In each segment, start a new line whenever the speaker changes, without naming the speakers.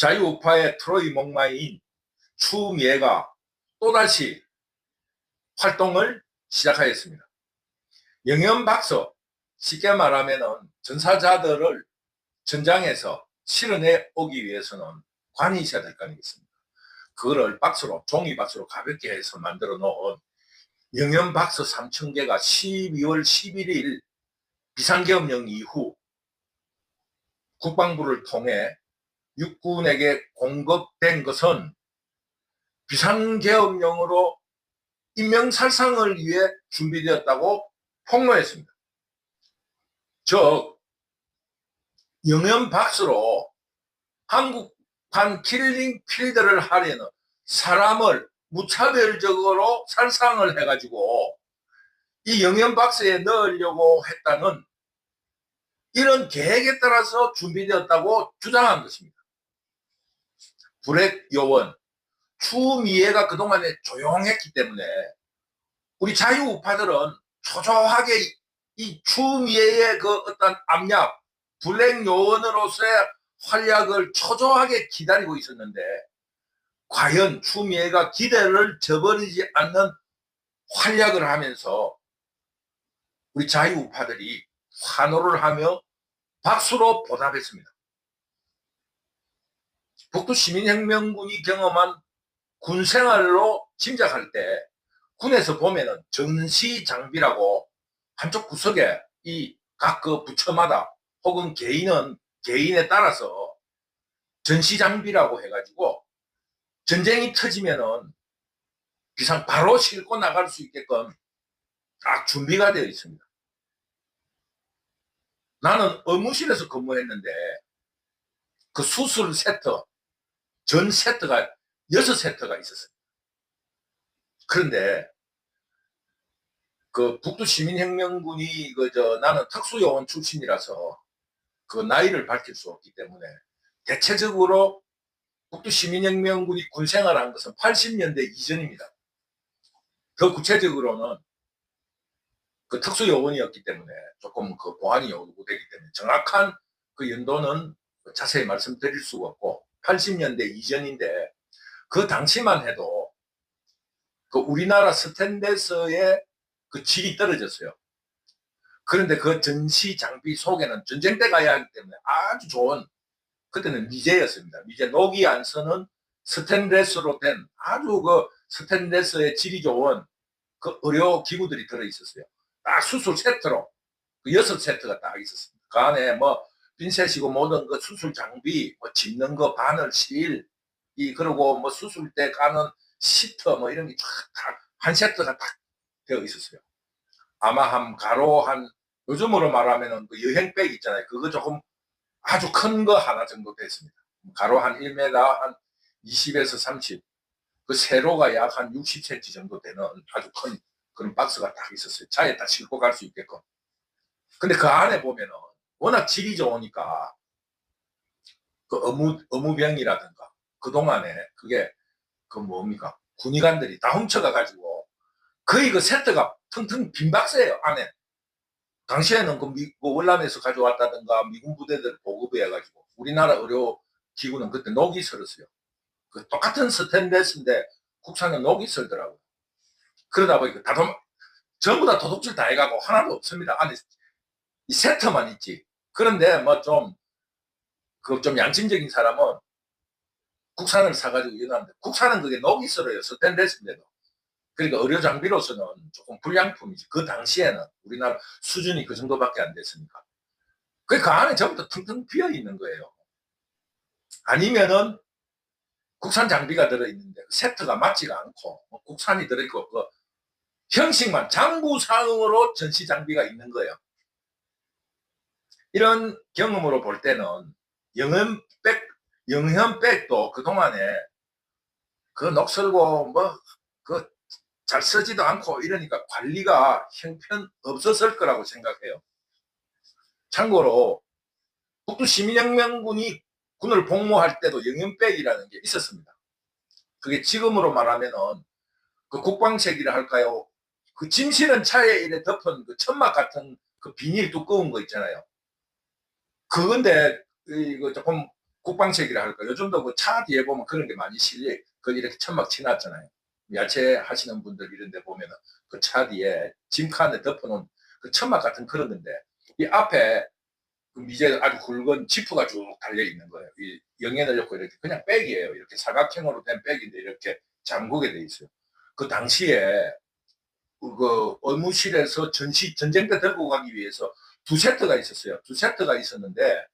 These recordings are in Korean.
자유우파의 트로이 목마인 추미애가 또다시 활동을 시작하였습니다. 영연박서 쉽게 말하면 전사자들을 전장에서 실어내 오기 위해서는 관이 있어야 될 거 아니겠습니까? 그거를 박스로 종이 박스로 가볍게 해서 만들어 놓은 영연박스 3천 개가 12월 11일 비상계엄령 이후 국방부를 통해 육군에게 공급된 것은 비상계엄령으로 인명살상을 위해 준비되었다고 폭로했습니다. 즉 영연박스로 한국판 킬링 필드를 하려는 사람을 무차별적으로 살상을 해가지고 이 영연박스에 넣으려고 했다는 이런 계획에 따라서 준비되었다고 주장한 것입니다. 불의 요원 추미애가 그동안에 조용했기 때문에 우리 자유우파들은 초조하게 이 추미애의 그 어떤 압력, 블랙 요원으로서의 활약을 초조하게 기다리고 있었는데 과연 추미애가 기대를 저버리지 않는 활약을 하면서 우리 자유우파들이 환호를 하며 박수로 보답했습니다. 북두 시민혁명군이 경험한 군 생활로 짐작할 때 군에서 보면은 전시 장비라고 한쪽 구석에 이 각 그 부처마다 혹은 개인은 개인에 따라서 전시 장비라고 해가지고 전쟁이 터지면은 비상 바로 싣고 나갈 수 있게끔 딱 준비가 되어 있습니다. 나는 의무실에서 근무했는데 그 수술 세트 전 세트가 여섯 세트가 있었어요. 그런데 그 북두 시민혁명군이 그 저 나는 특수요원 출신이라서 그 나이를 밝힐 수 없기 때문에 대체적으로 북두 시민혁명군이 군 생활한 것은 80년대 이전입니다. 더 구체적으로는 그 특수요원이었기 때문에 조금 그 보안이 요구되기 때문에 정확한 그 연도는 자세히 말씀드릴 수가 없고 80년대 이전인데 그 당시만 해도 그 우리나라 스탠데스의 그 질이 떨어졌어요. 그런데 그 전시 장비 속에는 전쟁 때 가야 하기 때문에 아주 좋은 그때는 미제였습니다. 미제 녹이 안 서는 스탠레스로 된 아주 그 스탠레스의 질이 좋은 그 의료 기구들이 들어 있었어요. 딱 수술 세트로 그 여섯 세트가 딱 있었습니다. 그 안에 뭐 핀셋이고 모든 그 수술 장비, 뭐 짚는 거, 바늘, 실, 이 그리고 뭐 수술 때 가는 시트 뭐 이런 게 한 세트가 딱 되어 있었어요. 아마 한 가로 한 요즘으로 말하면은 그 여행백 있잖아요. 그거 조금 아주 큰 거 하나 정도 됐습니다. 가로 한 1m 한 20에서 30. 그 세로가 약 한 60cm 정도 되는 아주 큰 그런 박스가 딱 있었어요. 차에 다 싣고 갈 수 있게끔. 근데 그 안에 보면은 워낙 질이 좋으니까. 그 어무, 어무병이라든가 그 동안에 그게 그 뭡니까? 군의관들이 다 훔쳐가 가지고 거의 그 세트가 텅텅 빈 박스예요 안에. 당시에는 그, 미, 그 월남에서 가져왔다든가 미군 부대들 보급해 가지고 우리나라 의료 기구는 그때 녹이 설었어요. 그 똑같은 스탠레스인데 국산은 녹이 설더라고요. 그러다 보니까 다 도, 전부 다 도둑질 다 해가고 하나도 없습니다. 안에 이 세트만 있지 그런데 뭐좀그 좀 양심적인 사람은 국산을 사가지고 이러는데 국산은 그게 녹이 썰어요. 스탠레스인데도. 그러니까 의료 장비로서는 조금 불량품이지. 그 당시에는 우리나라 수준이 그 정도밖에 안 됐으니까. 그 안에 전부 다 텅텅 비어 있는 거예요. 아니면은 국산 장비가 들어있는데 그 세트가 맞지가 않고 뭐 국산이 들어있고 그 형식만 장부 상으로 전시 장비가 있는 거예요. 이런 경험으로 볼 때는 영현백, 영현백도 그동안에 그 녹슬고 뭐 그 잘 쓰지도 않고 이러니까 관리가 형편 없었을 거라고 생각해요. 참고로 북두 시민혁명군이 군을 복무할 때도 영현백이라는 게 있었습니다. 그게 지금으로 말하면은 그 국방책이라 할까요? 그 짐실은 차에 이래 덮은 그 천막 같은 그 비닐 두꺼운 거 있잖아요. 그건데 이거 조금 국방책이라 할까. 요즘도 그 차 뒤에 보면 그런 게 많이 실려. 그 이렇게 천막 치놨잖아요. 야채 하시는 분들 이런 데 보면은 그 차 뒤에 짐칸에 덮어놓은 그 천막 같은 그런 건데 이 앞에 그 미제 아주 굵은 지프가 쭉 달려 있는 거예요. 이 영연을 넣고 이렇게 그냥 백이에요. 이렇게 사각형으로 된 백인데 이렇게 잠그게 돼 있어요. 그 당시에 그 의무실에서 전시 전쟁 때 들고 가기 위해서 두 세트가 있었어요. 두 세트가 있었는데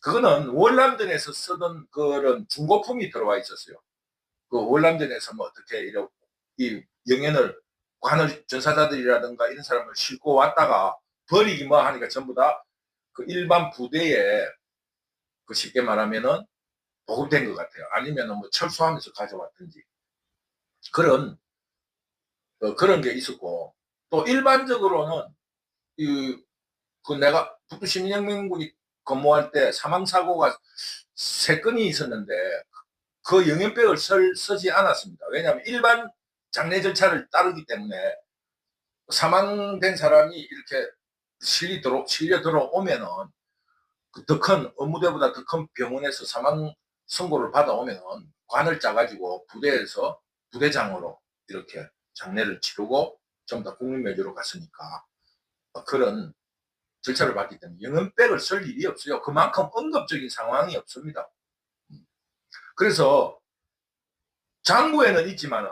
그거는 월남전에서 쓰던 그런 중고품이 들어와 있었어요. 그 월남전에서 뭐 어떻게 이런 이 영연을 관을 전사자들이라든가 이런 사람을 싣고 왔다가 버리기 뭐 하니까 전부 다 그 일반 부대에 그 쉽게 말하면은 보급된 것 같아요. 아니면은 뭐 철수하면서 가져왔든지 그런 어, 그런 게 있었고 또 일반적으로는 이 그 내가 북두 시민혁명군이 근무할 때 사망 사고가 세 건이 있었는데 그 영연백을 쓸, 쓰지 않았습니다. 왜냐하면 일반 장례 절차를 따르기 때문에 사망된 사람이 이렇게 실리 들어, 실려 들어오면은 그 더큰 업무대보다 더 큰 병원에서 사망 선고를 받아오면은 관을 짜가지고 부대에서 부대장으로 이렇게 장례를 치르고 전부 다 국립묘지로 갔으니까 그런 절차를 받기 때문에 영연백을 쓸 일이 없어요. 그만큼 응급적인 상황이 없습니다. 그래서 장부에는 있지만은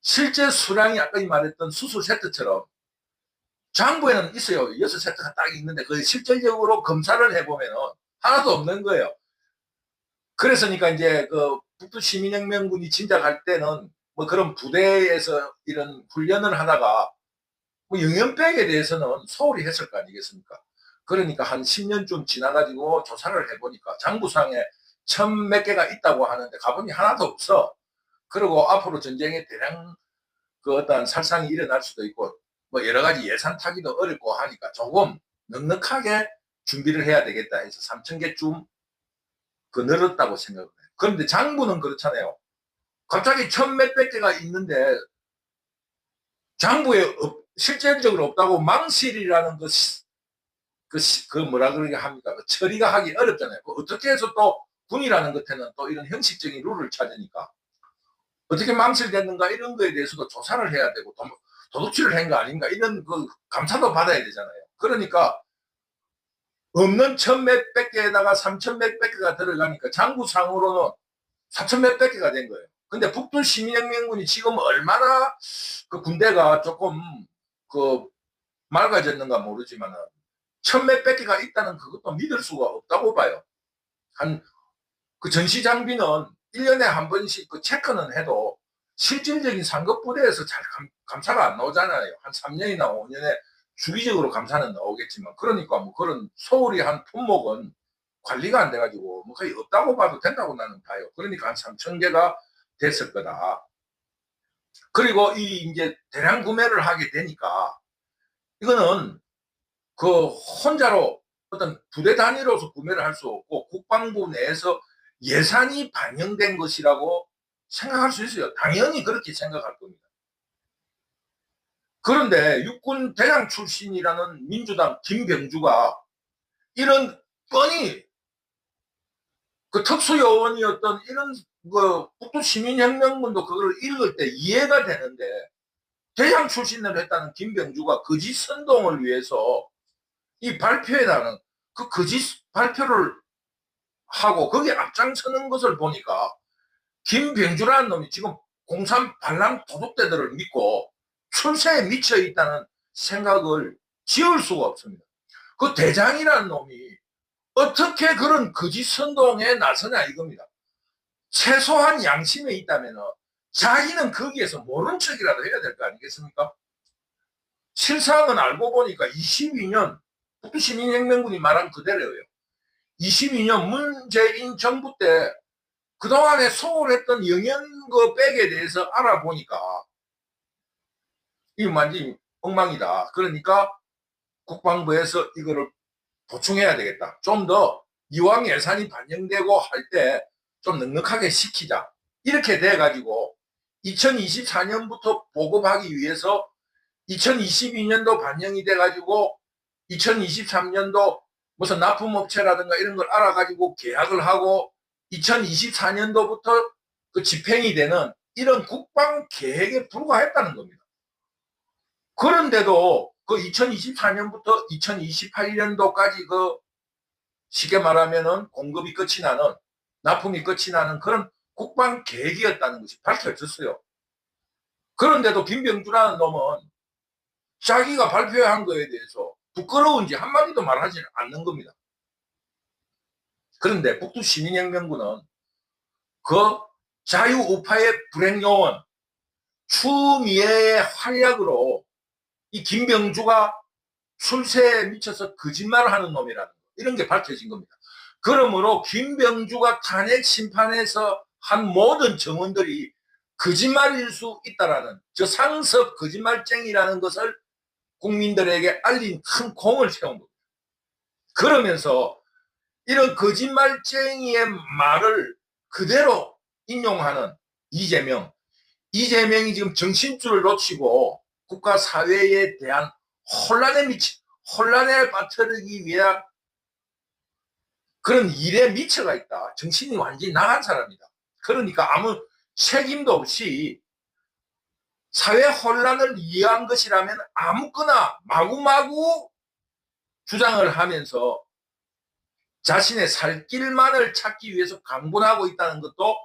실제 수량이 아까 이 말했던 수술 세트처럼 장부에는 있어요. 여섯 세트가 딱 있는데 그 실질적으로 검사를 해보면은 하나도 없는 거예요. 그래서니까 이제 그 북두 시민혁명군이 진작할 때는 뭐 그런 부대에서 이런 훈련을 하다가 뭐 영연백에 대해서는 소홀히 했을 거 아니겠습니까? 그러니까 한 10년쯤 지나가지고 조사를 해보니까 장부상에 천 몇 개가 있다고 하는데 가보니 하나도 없어. 그리고 앞으로 전쟁에 대량 그 어떤 살상이 일어날 수도 있고 뭐 여러 가지 예산 타기도 어렵고 하니까 조금 넉넉하게 준비를 해야 되겠다 해서 3천 개쯤 그 늘었다고 생각을 해요. 그런데 장부는 그렇잖아요. 갑자기 천 몇백 개가 있는데 장부에 없- 실질적으로 없다고 망실이라는 그, 시- 그, 시- 그 뭐라 그러게 합니까? 그 처리가 하기 어렵잖아요. 그 어떻게 해서 또 군이라는 것에는 또 이런 형식적인 룰을 찾으니까 어떻게 망실됐는가 이런 거에 대해서도 조사를 해야 되고 도, 도둑질을 한 거 아닌가 이런 그 감사도 받아야 되잖아요. 그러니까 없는 천 몇백 개에다가 삼천 몇백 개가 들어가니까 장부상으로는 사천 몇백 개가 된 거예요. 근데 북두 시민혁명군이 지금 얼마나 그 군대가 조금 그 맑아졌는가 모르지만은 천 몇백 개가 있다는 그것도 믿을 수가 없다고 봐요. 한 그 전시 장비는 1년에 한 번씩 그 체크는 해도 실질적인 상급 부대에서 잘 감, 감사가 안 나오잖아요. 한 3년이나 5년에 주기적으로 감사는 나오겠지만 그러니까 뭐 그런 소홀히 한 품목은 관리가 안 돼가지고 뭐 거의 없다고 봐도 된다고 나는 봐요. 그러니까 한 3천 개가 됐을 거다. 그리고 이 이제 대량 구매를 하게 되니까 이거는 그 혼자로 어떤 부대 단위로서 구매를 할 수 없고 국방부 내에서 예산이 반영된 것이라고 생각할 수 있어요. 당연히 그렇게 생각할 겁니다. 그런데 육군 대장 출신이라는 민주당 김병주가 이런 뻔히 그 특수요원이었던 이런 그 북두 시민혁명군도 그걸 읽을 때 이해가 되는데 대장 출신을 했다는 김병주가 거짓 선동을 위해서 이 발표에다는 그 거짓 발표를 하고 거기에 앞장서는 것을 보니까 김병주라는 놈이 지금 공산 반란 도둑대들을 믿고 출세에 미쳐 있다는 생각을 지울 수가 없습니다. 그 대장이라는 놈이 어떻게 그런 거짓 선동에 나서냐 이겁니다. 최소한 양심에 있다면 자기는 거기에서 모른 척이라도 해야 될 거 아니겠습니까? 실상은 알고 보니까 22년 북두 시민혁명군이 말한 그대로예요. 22년 문재인 정부 때 그동안에 소홀했던 영연거 백에 대해서 알아보니까 이 완전히 엉망이다. 그러니까 국방부에서 이거를 보충해야 되겠다. 좀 더 이왕 예산이 반영되고 할 때 좀 넉넉하게 시키자. 이렇게 돼가지고 2024년부터 보급하기 위해서 2022년도 반영이 돼가지고 2023년도 무슨 납품업체라든가 이런 걸 알아가지고 계약을 하고 2024년도부터 그 집행이 되는 이런 국방 계획에 불과했다는 겁니다. 그런데도 그 2024년부터 2028년도까지 그 쉽게 말하면은 공급이 끝이 나는 납품이 끝이 나는 그런 국방 계획이었다는 것이 밝혀졌어요. 그런데도 김병주라는 놈은 자기가 발표한 거에 대해서 부끄러운지 한마디도 말하지 않는 겁니다. 그런데 북두 시민혁명군은 그 자유우파의 불행요원 추미애의 활약으로 이 김병주가 출세에 미쳐서 거짓말을 하는 놈이라는 거 이런 게 밝혀진 겁니다. 그러므로 김병주가 탄핵 심판에서 한 모든 정원들이 거짓말일 수 있다라는 저 상습 거짓말쟁이라는 것을 국민들에게 알린 큰 공을 세운 겁니다. 그러면서 이런 거짓말쟁이의 말을 그대로 인용하는 이재명. 이재명이 지금 정신줄을 놓치고 국가 사회에 대한 혼란에 미치, 혼란에 빠뜨리기 위한 그런 일에 미쳐가 있다. 정신이 완전히 나간 사람이다. 그러니까 아무 책임도 없이 사회 혼란을 이해한 것이라면 아무거나 마구마구 주장을 하면서 자신의 살 길만을 찾기 위해서 강분하고 있다는 것도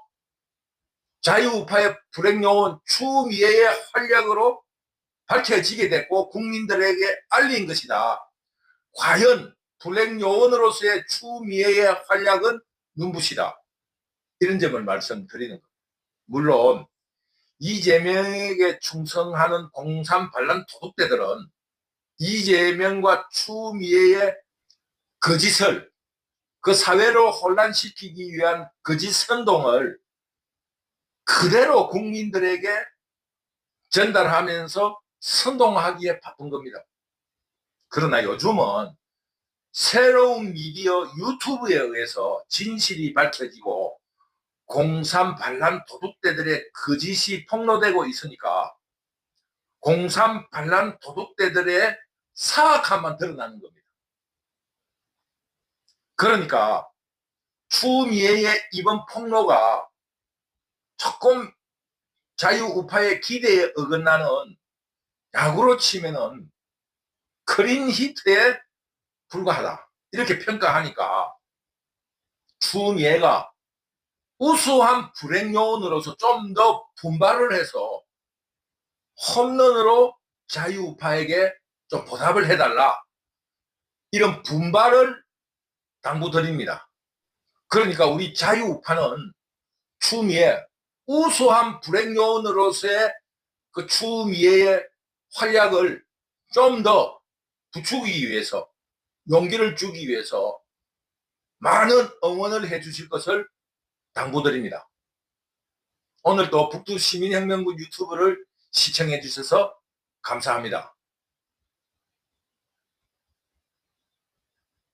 자유우파의 불행요원 추미애의 활약으로 밝혀지게 됐고 국민들에게 알린 것이다. 과연 불행요원으로서의 추미애의 활약은 눈부시다. 이런 점을 말씀드리는 겁니다. 물론 이재명에게 충성하는 공산 반란 도둑대들은 이재명과 추미애의 거짓을 그 사회로 혼란시키기 위한 거짓 선동을 그대로 국민들에게 전달하면서 선동하기에 바쁜 겁니다. 그러나 요즘은 새로운 미디어 유튜브에 의해서 진실이 밝혀지고 공산 반란 도둑대들의 거짓이 폭로되고 있으니까 공산 반란 도둑대들의 사악함만 드러나는 겁니다. 그러니까 추미애의 이번 폭로가 조금 자유우파의 기대에 어긋나는 야구로 치면은 크린 히트에 불과하다. 이렇게 평가하니까 추미애가 우수한 불행 요원으로서 좀 더 분발을 해서 홈런으로 자유우파에게 좀 보답을 해달라. 이런 분발을 당부드립니다. 그러니까 우리 자유우파는 추미애 우수한 불행 요원으로서의 그 추미애의 활약을 좀 더 부추기기 위해서 용기를 주기 위해서 많은 응원을 해 주실 것을 당부드립니다. 오늘도 북두 시민혁명군 유튜브를 시청해 주셔서 감사합니다.